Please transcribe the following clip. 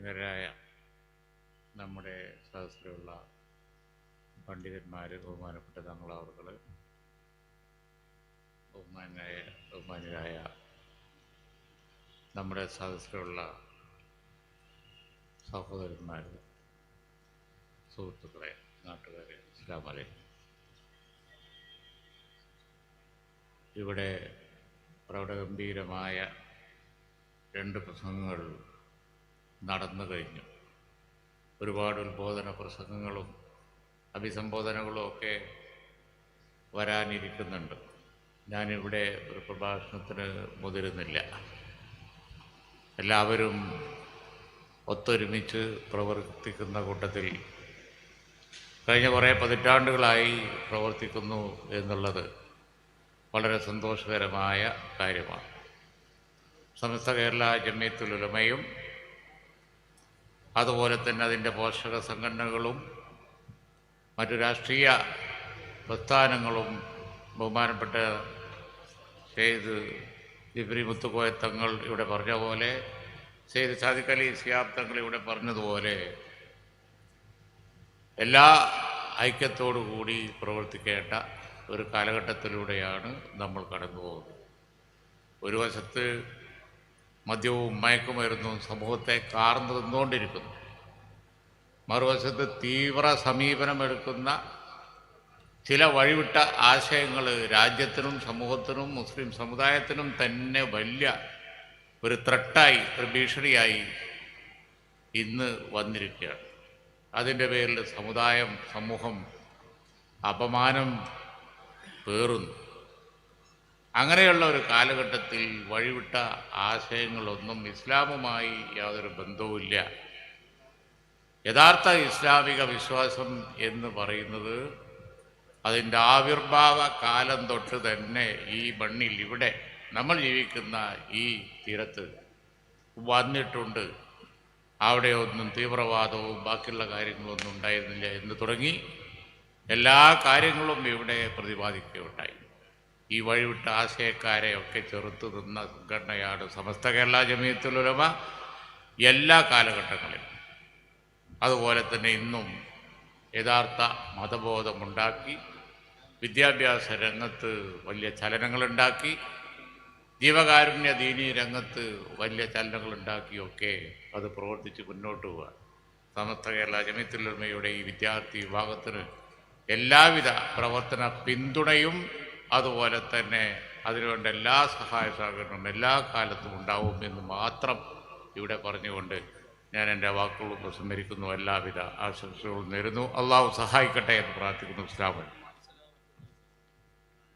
ായ നമ്മുടെ സദസ്സിലുള്ള പണ്ഡിതന്മാർ ബഹുമാനപ്പെട്ട തങ്ങളവർകൾ ബഹുമാനായ ബഹുമാനരായ നമ്മുടെ സദസ്സിലുള്ള സഹോദരന്മാർ സുഹൃത്തുക്കളെ നാട്ടുകാരെ ഇസ്ലാമലെ ഇവിടെ പ്രൗഢഗംഭീരമായ രണ്ട് പ്രസംഗങ്ങൾ നടന്നു കഴിഞ്ഞു. ഒരുപാട് ഉത്ബോധന പ്രസംഗങ്ങളും അഭിസംബോധനകളും ഒക്കെ വരാനിരിക്കുന്നുണ്ട്. ഞാനിവിടെ ഒരു പ്രഭാഷണത്തിന് മുതിരുന്നില്ല. എല്ലാവരും ഒത്തൊരുമിച്ച് പ്രവർത്തിക്കുന്ന കൂട്ടത്തിൽ കഴിഞ്ഞ കുറേ പതിറ്റാണ്ടുകളായി പ്രവർത്തിക്കുന്നു എന്നുള്ളത് വളരെ സന്തോഷകരമായ കാര്യമാണ്. സമസ്ത കേരള ജമ്മിയത്തുൽ ഉലമയും അതുപോലെ തന്നെ അതിന്റെ പോഷക സംഘടനകളും മറ്റു രാഷ്ട്രീയ പ്രസ്ഥാനങ്ങളും ബഹുമാനപ്പെട്ട സെയ്ദ് ജിബ്രി മുത്തുക്കോയ തങ്ങൾ ഇവിടെ പറഞ്ഞ പോലെ സെയ്ദ് സാദിഖ് അലി സിയാബ് തങ്ങൾ ഇവിടെ പറഞ്ഞതുപോലെ എല്ലാ ഐക്യത്തോടു കൂടി പ്രവർത്തിക്കേണ്ട ഒരു കാലഘട്ടത്തിലൂടെയാണ് നമ്മൾ കടന്നു പോകുന്നത് ഒരു വശത്ത് മദ്യവും മയക്കുമരുന്നും സമൂഹത്തെ കാർന്നു നിന്നുകൊണ്ടിരിക്കുന്നു. മറുവശത്ത് തീവ്ര സമീപനമെടുക്കുന്ന ചില വഴിവിട്ട ആശയങ്ങൾ രാജ്യത്തിനും സമൂഹത്തിനും മുസ്ലിം സമുദായത്തിനും തന്നെ വലിയ ഒരു ത്രട്ടായി ഒരു ഭീഷണിയായി ഇന്ന് വന്നിരിക്കുകയാണ്. അതിന്റെ പേരിൽ സമുദായം സമൂഹം അപമാനം പേറുന്നു. അങ്ങനെയുള്ള ഒരു കാലഘട്ടത്തിൽ വഴിവിട്ട ആശയങ്ങളൊന്നും ഇസ്ലാമുമായി യാതൊരു ബന്ധവുമില്ല. യഥാർത്ഥ ഇസ്ലാമിക വിശ്വാസം എന്ന് പറയുന്നത് അതിന്റെ ആവിർഭാവ കാലം തൊട്ട് തന്നെ ഈ മണ്ണിൽ ഇവിടെ നമ്മൾ ജീവിക്കുന്ന ഈ തീരത്ത് വന്നിട്ടുണ്ട്. അവിടെ ഒന്നും തീവ്രവാദവും ബാക്കിയുള്ള കാര്യങ്ങളൊന്നും ഉണ്ടായിരുന്നില്ല എന്ന് തുടങ്ങി എല്ലാ കാര്യങ്ങളും ഇവിടെ പ്രതിപാദിക്കുകയുണ്ടായി. ഈ വഴിവിട്ട ആശയക്കാരെ ഒക്കെ ചെറുത്തു നിന്ന സംഘടനയാണ് സമസ്ത കേരള ജമീയത്തിലുലമ എല്ലാ കാലഘട്ടങ്ങളിലും. അതുപോലെ തന്നെ ഇന്നും യഥാർത്ഥ മതബോധമുണ്ടാക്കി വിദ്യാഭ്യാസ രംഗത്ത് വലിയ ചലനങ്ങളുണ്ടാക്കി ജീവകാരുണ്യ ദീനി രംഗത്ത് വലിയ ചലനങ്ങളുണ്ടാക്കിയൊക്കെ അത് പ്രവർത്തിച്ച് മുന്നോട്ട് പോവുക. സമസ്ത കേരള ജമീത്തുലമയുടെ ഈ വിദ്യാർത്ഥി വിഭാഗത്തിന് എല്ലാവിധ പ്രവർത്തന പിന്തുണയും അതുപോലെ തന്നെ അതിനുവേണ്ട എല്ലാ സഹായ സഹകരണവും എല്ലാ കാലത്തും ഉണ്ടാവും എന്ന് മാത്രം ഇവിടെ പറഞ്ഞുകൊണ്ട് ഞാൻ എന്റെ വാക്കുകൾ ഉപസംഹരിക്കുന്നു. എല്ലാവിധ ആശംസകളും നേരുന്നു. അള്ളാഹു സഹായിക്കട്ടെ എന്ന് പ്രാർത്ഥിക്കുന്നു. ഇസ്ലാമൻ